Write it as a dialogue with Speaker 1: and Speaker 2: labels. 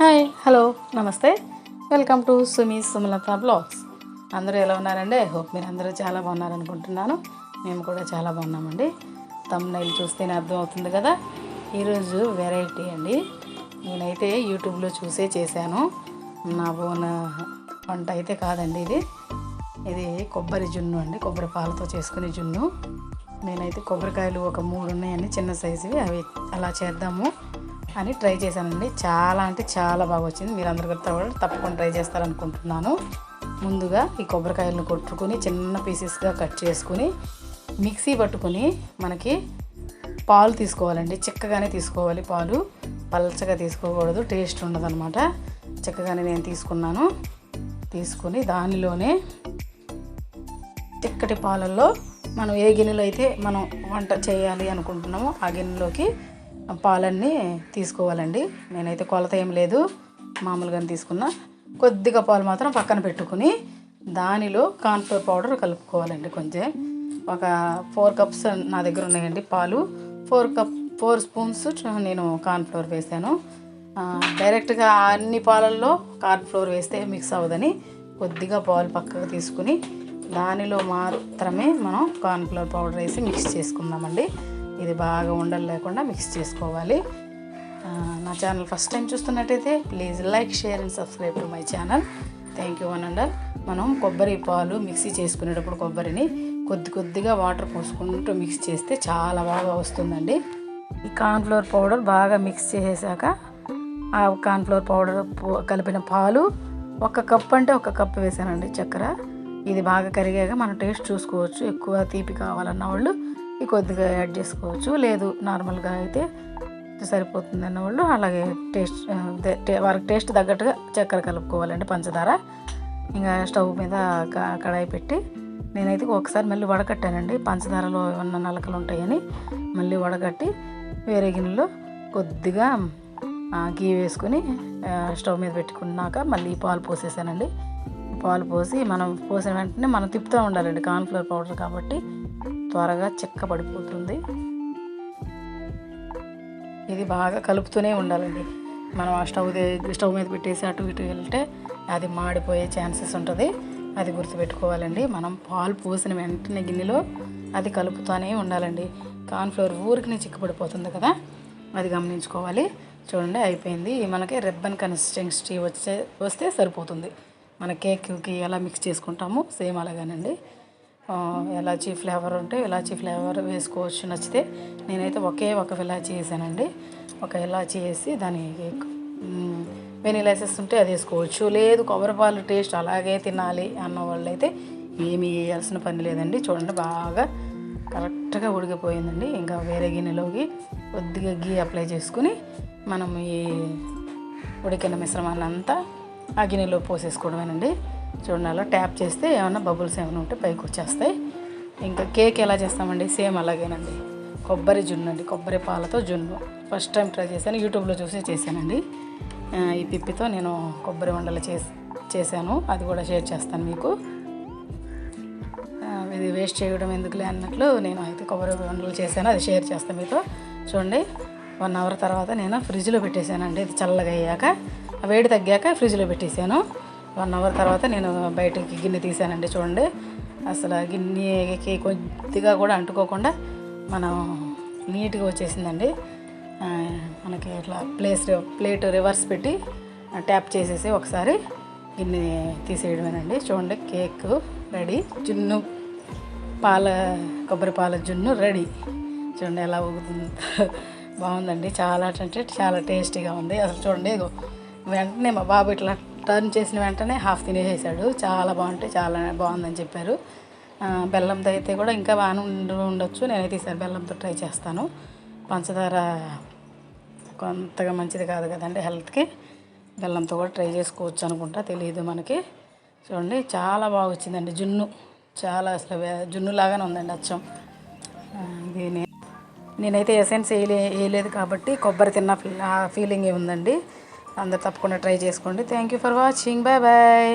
Speaker 1: Hi hello నమస్తే. Welcome to Sumi Sumalatha vlogs. అందరూ ఎలా ఉన్నారండి? ఐ హోప్ మీరు అందరూ చాలా బాగున్నారనుకుంటున్నాను. మేము కూడా చాలా బాగున్నామండి. తమ్నైల్ చూస్తేనే అర్థమవుతుంది కదా. ఈరోజు వెరైటీ అండి. నేనైతే యూట్యూబ్లో చూసే చేశాను. నా బోన్ వంట అయితే కాదండి ఇది. ఇది కొబ్బరి జున్ను అండి. కొబ్బరి పాలతో చేసుకునే జున్ను. నేనైతే కొబ్బరికాయలు ఒక మూడు ఉన్నాయండి చిన్న సైజువి అవి అలా చేద్దాము. అని ట్రై చేశానండి. చాలా అంటే చాలా బాగా వచ్చింది. మీరు అందరు కూడా తప్పకుండా ట్రై చేస్తారనుకుంటున్నాను. ముందుగా ఈ కొబ్బరికాయలను కొట్టుకుని చిన్న పీసెస్గా కట్ చేసుకుని మిక్సీ పట్టుకుని మనకి పాలు తీసుకోవాలండి. చిక్కగానే తీసుకోవాలి పాలు. పల్చగా తీసుకోకూడదు. టేస్ట్ ఉండదన్నమాట. చిక్కగానే నేను తీసుకున్నాను. తీసుకుని దానిలోనే చిక్కటి పాలల్లో మనం ఏ గిన్నెలో అయితే మనం వంట చేయాలి అనుకుంటున్నామో ఆ గిన్నెలోకి పాలన్నీ తీసుకోవాలండి. నేనైతే కొలత ఏం లేదు. మామూలుగానే తీసుకున్నా. కొద్దిగా పాలు మాత్రం పక్కన పెట్టుకుని దానిలో కాన్ఫ్లోర్ పౌడర్ కలుపుకోవాలండి కొంచెం. ఒక ఫోర్ కప్స్ నా దగ్గర ఉన్నాయండి పాలు. ఫోర్ కప్ ఫోర్ స్పూన్స్ నేను కార్న్ఫ్లోర్ వేసాను. డైరెక్ట్గా అన్ని పాలల్లో కార్న్ఫ్లోర్ వేస్తే మిక్స్ అవ్వదని కొద్దిగా పాలు పక్కకు తీసుకుని దానిలో మాత్రమే మనం కార్న్ఫ్లోర్ పౌడర్ వేసి మిక్స్ చేసుకుందామండి. ఇది బాగా ఉండలు లేకుండా మిక్స్ చేసుకోవాలి. నా ఛానల్ ఫస్ట్ టైం చూస్తున్నట్టయితే please like share and subscribe to my channel thank you and మనం కొబ్బరి పాలు మిక్సీ చేసుకునేటప్పుడు కొబ్బరిని కొద్ది కొద్దిగా వాటర్ పోసుకుంటూ మిక్స్ చేస్తే చాలా బాగా వస్తుందండి. ఈ కార్న్ఫ్లోర్ పౌడర్ బాగా మిక్స్ చేసాక ఆ కార్న్ఫ్లోర్ పౌడర్ కలిపిన పాలు ఒక కప్ అంటే ఒక కప్ వేసానండి చక్కెర. ఇది బాగా కరిగాక మనం టేస్ట్ చూసుకోవచ్చు. ఎక్కువ తీపి కావాలన్న వాళ్ళు కొద్దిగా యాడ్ చేసుకోవచ్చు. లేదు నార్మల్గా అయితే సరిపోతుంది అన్న వాళ్ళు అలాగే టేస్ట్ వారికి టేస్ట్ తగ్గట్టుగా చక్కెర కలుపుకోవాలండి పంచదార. ఇంకా స్టవ్ మీద క- కడాయి పెట్టి నేనైతే ఒకసారి మళ్ళీ వడకట్టానండి. పంచదారలో ఏమన్నా నలకలు ఉంటాయని మళ్ళీ వడకట్టి వేరే గిన్నెలో కొద్దిగా గీ వేసుకుని స్టవ్ మీద పెట్టుకున్నాక మళ్ళీ పాలు పోసేసానండి. పాలు పోసి మనం పోసిన వెంటనే మనం తిప్పుతూ ఉండాలండి. కార్న్ఫ్లవర్ పౌడర్ కాబట్టి త్వరగా చెక్క పడిపోతుంది ఇది బాగా కలుపుతూనే ఉండాలండి. మనం ఆ స్టవ్ స్టవ్ మీద పెట్టేసి అటు ఇటు వెళ్తే అది మాడిపోయే ఛాన్సెస్ ఉంటుంది. అది గుర్తుపెట్టుకోవాలండి. మనం పాలు పోసిన వెంటనే గిన్నెలో అది కలుపుతూనే ఉండాలండి. కార్న్ఫ్లోర్ ఊరికి చిక్కబడిపోతుంది కదా? అది గమనించుకోవాలి. చూడండి అయిపోయింది. మనకి రెబ్బన్ కన్సిస్టెన్సీ వచ్చే వస్తే సరిపోతుంది. మన కేక్కి ఎలా మిక్స్ చేసుకుంటామో సేమ్ అలాగేనండి. ఎలాచీ ఫ్లేవర్ ఉంటే ఎలాచీ ఫ్లేవర్ వేసుకోవచ్చు నచ్చితే నేనైతే ఒకే ఒక ఇలాచీ వేసానండి. ఒక ఇలాచీ వేసి దాని వెనీలా ఎసెస్ ఉంటే అది వేసుకోవచ్చు. లేదు కొబ్బరి పాలు టేస్ట్ అలాగే తినాలి అన్న వాళ్ళు అయితే ఏమీ వేయాల్సిన పని లేదండి. చూడండి బాగా కరెక్ట్గా ఉడికిపోయిందండి. ఇంకా వేరే గిన్నెలోకి కొద్దిగా గీ అప్లై చేసుకుని మనం ఈ ఉడికిన మిశ్రమాన్ని అంతా ఆ గిన్నెలో పోసేసుకోవడమేనండి. చూడండి అలా ట్యాప్ చేస్తే ఏమైనా బబుల్స్ ఏమైనా ఉంటే పైకి వచ్చేస్తాయి. ఇంకా కేక్ ఎలా చేస్తామండి? సేమ్ అలాగేనండి. కొబ్బరి జున్ను అండి కొబ్బరి పాలతో జున్ను. ఫస్ట్ టైం ట్రై చేశాను యూట్యూబ్లో చూసి చేశానండి. ఈ పిప్పితో నేను కొబ్బరి వండలు చే చేశాను. అది కూడా షేర్ చేస్తాను మీకు. ఇది వేస్ట్ చేయడం ఎందుకులే అన్నట్లు నేను అయితే కొబ్బరి వండలు చేశాను అది షేర్ చేస్తాను మీతో. చూడండి వన్ అవర్ తర్వాత నేను ఫ్రిడ్జ్లో పెట్టేశానండి. ఇది చల్లగా అయ్యాక వేడి తగ్గాక ఫ్రిడ్జ్లో పెట్టేశాను. వన్ అవర్ తర్వాత నేను బయటకి గిన్నె తీసానండి చూడండి. అసలు గిన్నెకి కొద్దిగా కూడా అంటుకోకుండా మనం నీట్గా వచ్చేసిందండి. మనకి ఇట్లా ప్లేస్ ప్లేట్ రివర్స్ పెట్టి ట్యాప్ చేసేసి ఒకసారి గిన్నె తీసేయడమేనండి. చూడండి కేక్ రెడీ జున్ను పాల కొబ్బరి పాల జున్ను రెడీ. చూడండి ఎలా ఊగుతుంది. బాగుందండి. చాలా అంటే చాలా టేస్టీగా ఉంది. అసలు చూడండి వెంటనే మా బాబు ఇట్లా టర్న్ చేసిన వెంటనే హాఫ్ తినేసేసాడు. చాలా బాగుంటే చాలా బాగుందని చెప్పారు. బెల్లంతో అయితే కూడా ఇంకా బాగానే ఉండి ఉండొచ్చు. నేనైతే ఈసారి బెల్లంతో ట్రై చేస్తాను. పంచదార కొంతగా మంచిది కాదు కదండి హెల్త్కి. బెల్లంతో కూడా ట్రై చేసుకోవచ్చు అనుకుంటా తెలియదు మనకి. చూడండి చాలా బాగా వచ్చిందండి జున్ను. చాలా అసలు జున్ను లాగానే ఉందండి అచ్చం. దీని ఇది నేనైతే ఎసెన్స్ వేయలే వేయలేదు కాబట్టి కొబ్బరి తిన్న ఫీ- ఆ ఉందండి. అందరు తప్పకుండా ట్రై చేసుకోండి. Thank you for watching bye bye